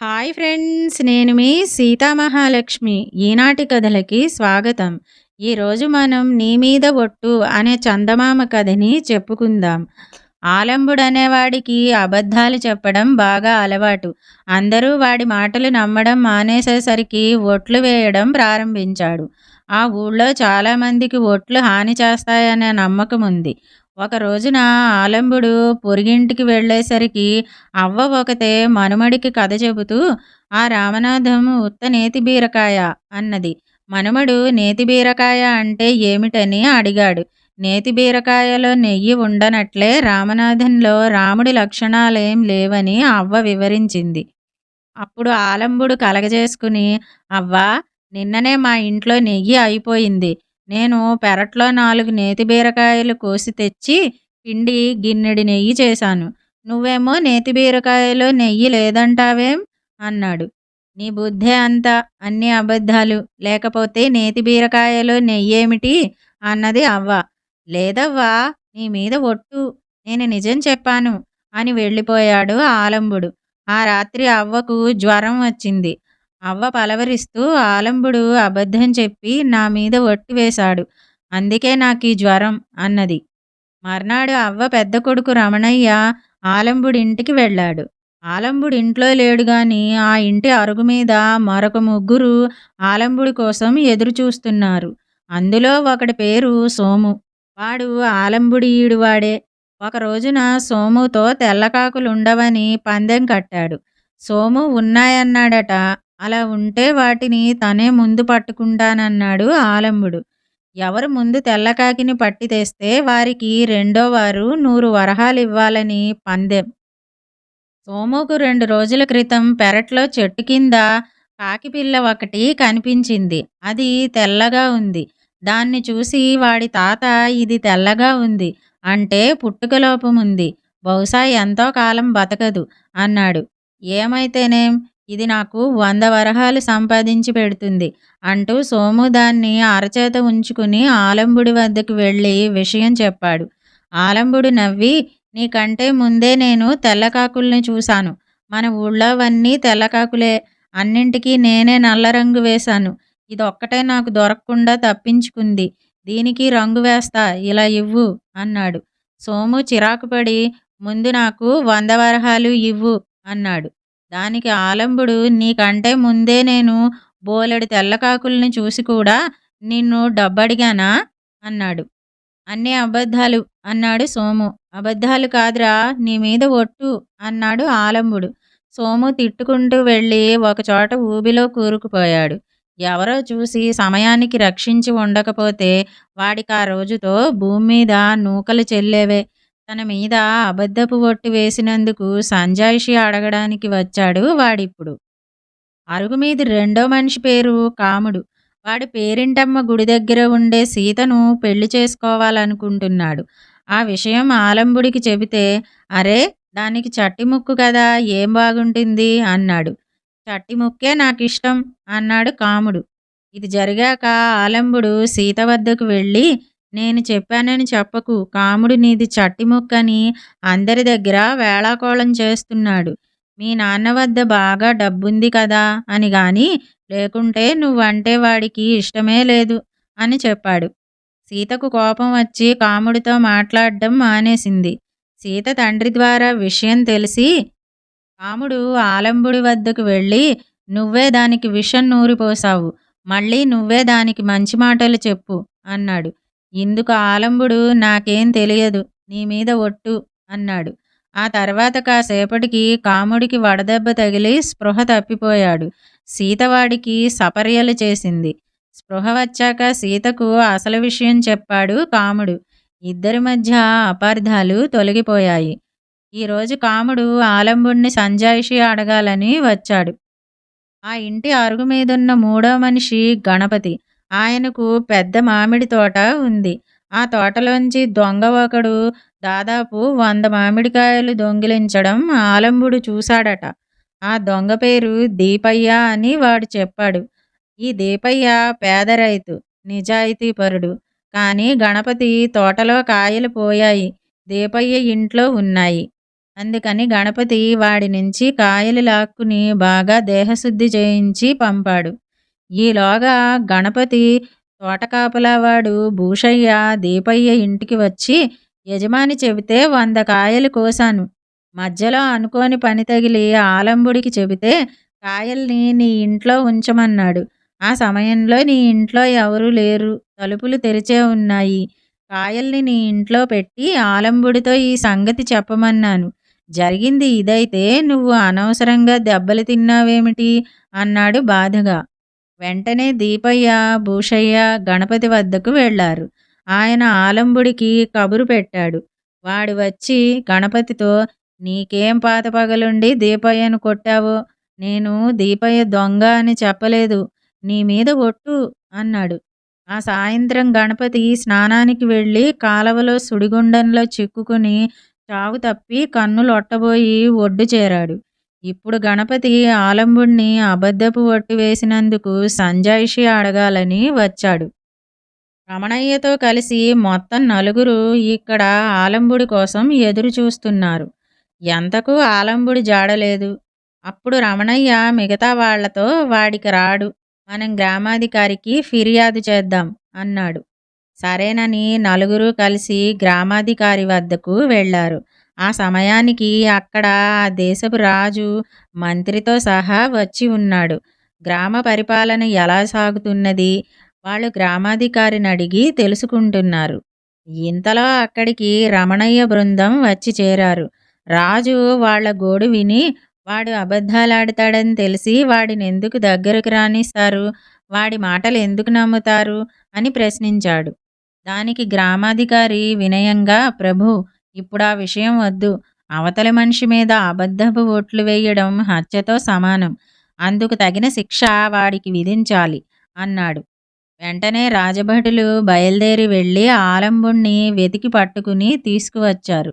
Hi friends నేను మీ సీతామహాలక్ష్మి. ఈనాటి కథలకి స్వాగతం. ఈరోజు మనం నీ మీద ఒట్టు అనే చందమామ కథని చెప్పుకుందాం. ఆలంబుడు అనేవాడికి అబద్ధాలు చెప్పడం బాగా అలవాటు. అందరూ వాడి మాటలు నమ్మడం మానేసేసరికి ఒట్లు వేయడం ప్రారంభించాడు. ఆ ఊళ్ళో చాలామందికి ఒట్లు హాని చేస్తాయనే నమ్మకం ఉంది ఒక రోజున ఆలంబుడు పొరిగింటికి వెళ్ళేసరికి అవ్వ ఒకతే మనుమడికి కథ చెబుతూ ఆ రామనాథం ఉత్త నేతి బీరకాయ అన్నది. మనుమడు నేతి బీరకాయ అంటే ఏమిటని అడిగాడు. నేతి బీరకాయలో నెయ్యి ఉండనట్లే రామనాథంలో రాముడి లక్షణాలేం లేవని అవ్వ వివరించింది. అప్పుడు ఆలంబుడు కలగజేసుకుని అవ్వా నిన్ననే మా ఇంట్లో నెయ్యి అయిపోయింది. నేను పెరట్లో నాలుగు నేతి బీరకాయలు కోసి తెచ్చి పిండి గిన్నెడి నెయ్యి చేశాను. నువ్వేమో నేతి బీరకాయలో నెయ్యి లేదంటావేం? అన్నాడు. నీ బుద్ధే అంతా అన్ని అబద్ధాలు. లేకపోతే నేతి బీరకాయలో నెయ్యేమిటి? అన్నది అవ్వ. లేదవ్వా నీ మీద ఒట్టు. నేను నిజం చెప్పాను అని వెళ్ళిపోయాడు ఆలంబుడు. ఆ రాత్రి అవ్వకు జ్వరం వచ్చింది. అవ్వ పలవరిస్తూ ఆలంబుడు అబద్ధం చెప్పి నా మీద ఒట్టి వేశాడు. అందుకే నాకు ఈ జ్వరం అన్నది. మర్నాడు అవ్వ పెద్ద కొడుకు రమణయ్య ఆలంబుడి ఇంటికి వెళ్ళాడు. ఆలంబుడు ఇంట్లో లేడు గాని ఆ ఇంటి అరుగు మీద మరొక ముగ్గురు ఆలంబుడి కోసం ఎదురు చూస్తున్నారు అందులో ఒకడి పేరు సోము. వాడు ఆలంబుడి ఈడువాడే ఒక రోజున సోముతో తెల్లకాకులుండవని పందెం కట్టాడు. సోము ఉన్నాయన్నాడట. అలా ఉంటే వాటిని తనే ముందు పట్టుకుంటానన్నాడు ఆలంబుడు. ఎవరు ముందు తెల్లకాకిని పట్టి తెస్తే వారికి రెండో వారు నూరు వరహాలు ఇవ్వాలని పందెం. సోముకు రెండు రోజుల క్రితం పెరట్లో చెట్టు కింద కాకిపిల్ల ఒకటి కనిపించింది. అది తెల్లగా ఉంది. దాన్ని చూసి వాడి తాత ఇది తెల్లగా ఉంది. అంటే పుట్టుకలోపం ఉంది బహుశా ఎంతో కాలం బతకదు అన్నాడు. ఏమైతేనేం? ఇది నాకు వంద వరహాలు సంపాదించి పెడుతుంది అంటూ సోము దాన్ని అరచేత ఉంచుకుని ఆలంబుడి వద్దకు వెళ్ళి విషయం చెప్పాడు. ఆలంబుడు నవ్వి నీకంటే ముందే నేను తెల్లకాకుల్ని చూశాను. మన ఊళ్ళోవన్నీ తెల్లకాకులే. అన్నింటికీ నేనే నల్ల రంగు వేశాను. ఇదొక్కటే నాకు దొరకకుండా తప్పించుకుంది. దీనికి రంగు వేస్తా ఇలా ఇవ్వు అన్నాడు. సోము చిరాకుపడి ముందు నాకు వంద వరహాలు ఇవ్వు అన్నాడు. దానికి ఆలంబుడు నీకంటే ముందే నేను బోలెడు తెల్లకాకుల్ని చూసి కూడా నిన్ను డబ్బడిగానా? అన్నాడు. అన్నీ అబద్ధాలు అన్నాడు సోము. అబద్ధాలు కాదురా నీ మీద ఒట్టు అన్నాడు ఆలంబుడు. సోము తిట్టుకుంటూ వెళ్ళి ఒకచోట ఊబిలో కూరుకుపోయాడు. ఎవరో చూసి సమయానికి రక్షించి ఉండకపోతే వాడికి ఆ రోజుతో భూమి మీద నూకలు చెల్లేవే. తన మీద అబద్ధపు ఒట్టు వేసినందుకు సంజాయిషి అడగడానికి వచ్చాడు వాడిప్పుడు. అరుగు మీద రెండో మనిషి పేరు కాముడు. వాడి పేరింటమ్మ గుడి దగ్గర ఉండే సీతను పెళ్ళి చేసుకోవాలనుకుంటున్నాడు. ఆ విషయం ఆలంబుడికి చెబితే అరే దానికి చట్టి ముక్కు కదా ఏం బాగుంటుంది? అన్నాడు. చట్టి ముక్కే నాకు ఇష్టం అన్నాడు కాముడు. ఇది జరిగాక ఆలంబుడు సీత వద్దకు వెళ్ళి నేను చెప్పానని చెప్పకు. కాముడు నీది చట్టి ముక్కని అందరి దగ్గర వేళాకోళం చేస్తున్నాడు. మీ నాన్న వద్ద బాగా డబ్బుంది కదా అని గాని లేకుంటే నువ్వంటే వాడికి ఇష్టమే లేదు అని చెప్పాడు. సీతకు కోపం వచ్చి కాముడితో మాట్లాడడం మానేసింది. సీత తండ్రి ద్వారా విషయం తెలిసి కాముడు ఆలంబుడి వద్దకు వెళ్ళి నువ్వే దానికి విషం నూరిపోసావు. మళ్ళీ నువ్వే దానికి మంచి మాటలు చెప్పు అన్నాడు. ఇందుకు ఆలంబుడు? నాకేం తెలియదు. నీ మీద ఒట్టు అన్నాడు. ఆ తర్వాత కాసేపటికి కాముడికి వడదెబ్బ తగిలి స్పృహ తప్పిపోయాడు. సీతవాడికి సపర్యలు చేసింది. స్పృహ వచ్చాక సీతకు అసలు విషయం చెప్పాడు కాముడు. ఇద్దరి మధ్య అపార్థాలు తొలగిపోయాయి. ఈరోజు కాముడు ఆలంబుడిని సంజాయిషి అడగాలని వచ్చాడు. ఆ ఇంటి అరుగు మీదున్న మూడో మనిషి గణపతి. ఆయనకు పెద్ద మామిడి తోట ఉంది. ఆ తోటలోంచి దొంగ ఒకడు దాదాపు వంద మామిడికాయలు దొంగిలించడం ఆలంబుడు చూశాడట. ఆ దొంగ పేరు దీపయ్య అని వాడు చెప్పాడు. ఈ దీపయ్య పేద రైతు నిజాయితీపరుడు. కానీ గణపతి తోటలో కాయలు పోయాయి. దీపయ్య ఇంట్లో ఉన్నాయి. అందుకని గణపతి వాడి నుంచి కాయలు లాక్కుని బాగా దేహశుద్ధి చేయించి పంపాడు. ఈలోగా గణపతి తోటకాపలవాడు భూషయ్య దీపయ్య ఇంటికి వచ్చి యజమాని చెబితే వంద కాయలు కోశాను మధ్యలో అనుకోని పని తగిలి ఆలంబుడికి చెబితే కాయల్ని నీ ఇంట్లో ఉంచమన్నాడు. ఆ సమయంలో నీ ఇంట్లో ఎవరూ లేరు. తలుపులు తెరిచే ఉన్నాయి. కాయల్ని నీ ఇంట్లో పెట్టి ఆలంబుడితో ఈ సంగతి చెప్పమన్నాను. జరిగింది ఇదైతే నువ్వు అనవసరంగా దెబ్బలు తిన్నావేమిటి? అన్నాడు బాధగా. వెంటనే దీపయ్య భూషయ్య గణపతి వద్దకు వెళ్ళారు. ఆయన ఆలంబుడికి కబురు పెట్టాడు. వాడు వచ్చి గణపతితో నీకేం పాత పగలుండి దీపయ్యను కొట్టావు? నేను దీపయ్య దొంగ అని చెప్పలేదు. నీ మీద ఒట్టు అన్నాడు. ఆ సాయంత్రం గణపతి స్నానానికి వెళ్ళి కాలవలో సుడిగుండంలో చిక్కుకుని చావు తప్పి కన్నులొట్టబోయి ఒడ్డు చేరాడు. ఇప్పుడు గణపతి ఆలంబుణ్ణి అబద్ధపు ఒట్టు వేసినందుకు సంజాయిషి అడగాలని వచ్చాడు. రమణయ్యతో కలిసి మొత్తం నలుగురు ఇక్కడ ఆలంబుడి కోసం ఎదురు చూస్తున్నారు. ఎంతకు ఆలంబుడి జాడలేదు అప్పుడు రమణయ్య మిగతా వాళ్ళతో వాడికి రాడు. మనం గ్రామాధికారికి ఫిర్యాదు చేద్దాం అన్నాడు. సరేనని నలుగురు కలిసి గ్రామాధికారి వద్దకు వెళ్ళారు ఆ సమయానికి అక్కడ ఆ దేశపు రాజు మంత్రితో సహా వచ్చి ఉన్నాడు. గ్రామ పరిపాలన ఎలా సాగుతున్నది వాళ్ళు గ్రామాధికారిని అడిగి తెలుసుకుంటున్నారు. ఇంతలో అక్కడికి రమణయ్య బృందం వచ్చి చేరారు. రాజు వాళ్ళ గోడు విని వాడు అబద్ధాలాడతాడని తెలిసి వాడిని ఎందుకు దగ్గరకు రానిస్తారు? వాడి మాటలు ఎందుకు నమ్ముతారు? అని ప్రశ్నించాడు. దానికి గ్రామాధికారి వినయంగా ప్రభు ఇప్పుడు ఆ విషయం వద్దు. అవతలి మనిషి మీద అబద్ధపు ఓట్లు వేయడం హత్యతో సమానం. అందుకు తగిన శిక్ష వాడికి విధించాలి అన్నాడు. వెంటనే రాజభటులు బయలుదేరి వెళ్ళి ఆలంబుణ్ణి వెతికి పట్టుకుని తీసుకువచ్చారు.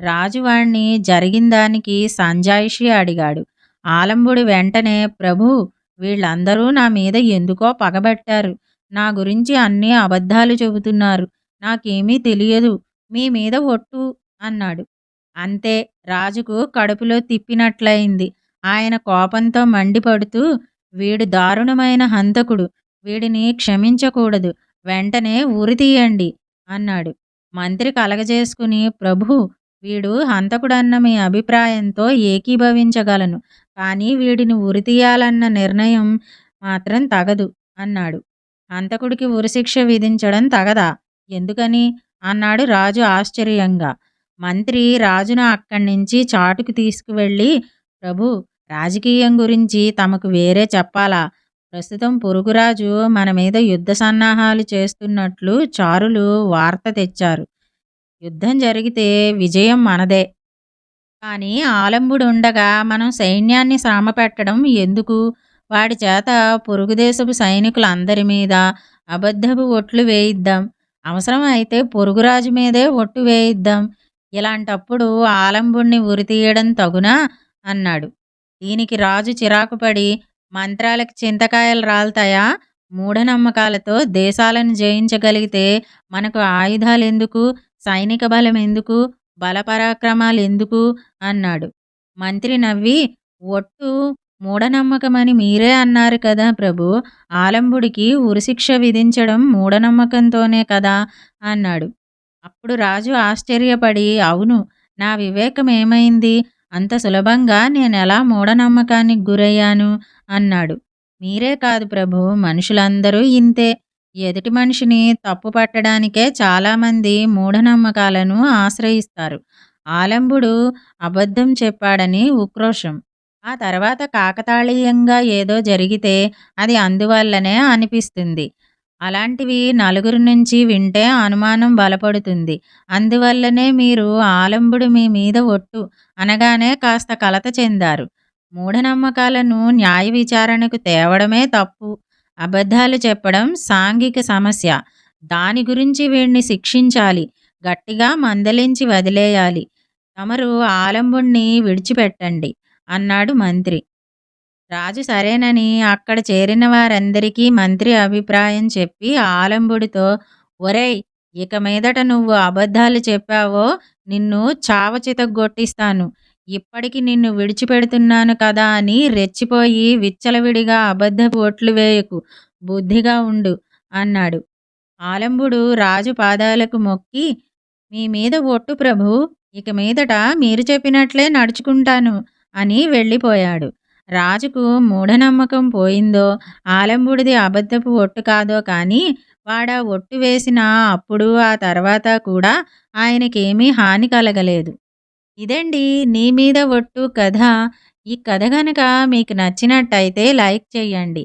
రాజు వాణ్ణి జరిగిన దానికి సంజాయిషి అడిగాడు. ఆలంబుడు వెంటనే ప్రభు వీళ్ళందరూ నా మీద ఎందుకో పగబట్టారు. నా గురించి అన్ని అబద్ధాలు చెబుతున్నారు. నాకేమీ తెలియదు. మీ మీద ఒట్టు అన్నాడు. అంతే రాజుకు కడుపులో తిప్పినట్లయింది. ఆయన కోపంతో మండిపడుతూ వీడు దారుణమైన హంతకుడు వీడిని క్షమించకూడదు వెంటనే ఉరి తీయండి అన్నాడు. మంత్రి కలగజేసుకుని ప్రభు వీడు హంతకుడన్న మీ అభిప్రాయంతో ఏకీభవించగలను కానీ వీడిని ఉరితీయాలన్న నిర్ణయం మాత్రం తగదు అన్నాడు. హంతకుడికి ఉరిశిక్ష విధించడం తగదా? ఎందుకని? అన్నాడు రాజు ఆశ్చర్యంగా. మంత్రి రాజును అక్కడి నుంచి చాటుకు తీసుకువెళ్ళి ప్రభు రాజకీయం గురించి తమకు వేరే చెప్పాలా? ప్రస్తుతం పొరుగురాజు మన మీద యుద్ధ సన్నాహాలు చేస్తున్నట్లు చారులు వార్త తెచ్చారు. యుద్ధం జరిగితే విజయం మనదే. కానీ ఆలంబుడు ఉండగా మనం సైన్యాన్ని శ్రమ పెట్టడం ఎందుకు? వాడి చేత పొరుగుదేశపు సైనికులందరి మీద అబద్ధపు ఒట్లు వేయిద్దాం. అవసరం అయితే పొరుగురాజు మీదే ఒట్టు వేయిద్దాం. ఇలాంటప్పుడు ఆలంబుణ్ణి ఉరితీయడం తగునా? అన్నాడు. దీనికి రాజు చిరాకుపడి మంత్రాలకు చింతకాయలు రాలుతాయా? మూఢనమ్మకాలతో దేశాలను జయించగలిగితే మనకు ఆయుధాలు ఎందుకు సైనిక బలం ఎందుకు బలపరాక్రమాలు ఎందుకు అన్నాడు. మంత్రి నవ్వి ఒట్టు మూఢనమ్మకమని మీరే అన్నారు కదా ప్రభు ఆలంబుడికి ఉరిశిక్ష విధించడం మూఢనమ్మకంతోనే కదా? అన్నాడు. అప్పుడు రాజు ఆశ్చర్యపడి అవును నా వివేకం ఏమైంది? అంత సులభంగా నేనెలా మూఢనమ్మకానికి గురయ్యాను? అన్నాడు. మీరే కాదు ప్రభు మనుషులందరూ ఇంతే. ఎదుటి మనిషిని తప్పు పట్టడానికే చాలామంది మూఢనమ్మకాలను ఆశ్రయిస్తారు. ఆలంబుడు అబద్ధం చెప్పాడని ఉక్రోషం. ఆ తర్వాత కాకతాళీయంగా ఏదో జరిగితే అది అందువల్లనే అనిపిస్తుంది. అలాంటివి నలుగురి నుంచి వింటే అనుమానం బలపడుతుంది. అందువల్లనే మీరు ఆలంబుడు మీ మీద ఒట్టు అనగానే కాస్త కలత చెందారు. మూఢనమ్మకాలను న్యాయ విచారణకు తేవడమే తప్పు. అబద్ధాలు చెప్పడం సాంఘిక సమస్య. దాని గురించి వీడిని శిక్షించాలి. గట్టిగా మందలించి వదిలేయాలి. తమరు ఆలంబుణ్ణి విడిచిపెట్టండి అన్నాడు మంత్రి. రాజు సరేనని అక్కడ చేరిన వారందరికీ మంత్రి అభిప్రాయం చెప్పి ఆలంబుడితో ఒరేయ్ ఇక మీదట నువ్వు అబద్ధాలు చెప్పావో నిన్ను చావచితగొట్టిస్తాను ఇప్పటికి నిన్ను విడిచిపెడుతున్నాను కదా అని రెచ్చిపోయి విచ్చలవిడిగా అబద్ధపు ఒట్లు వేయకు. బుద్ధిగా ఉండు అన్నాడు. ఆలంబుడు రాజు పాదాలకు మొక్కి మీ మీద ఒట్టు ప్రభు ఇక మీదట మీరు చెప్పినట్లే నడుచుకుంటాను అని వెళ్ళిపోయాడు. రాజుకు మూఢనమ్మకం పోయిందో ఆలంబుడిది అబద్ధపు ఒట్టు కాదో కానీ వాడా ఒట్టు వేసిన అప్పుడు ఆ తర్వాత కూడా ఆయనకేమీ హాని కలగలేదు. ఇదండి నీ మీద ఒట్టు కథ. ఈ కథ గనక మీకు నచ్చినట్టయితే లైక్ చేయండి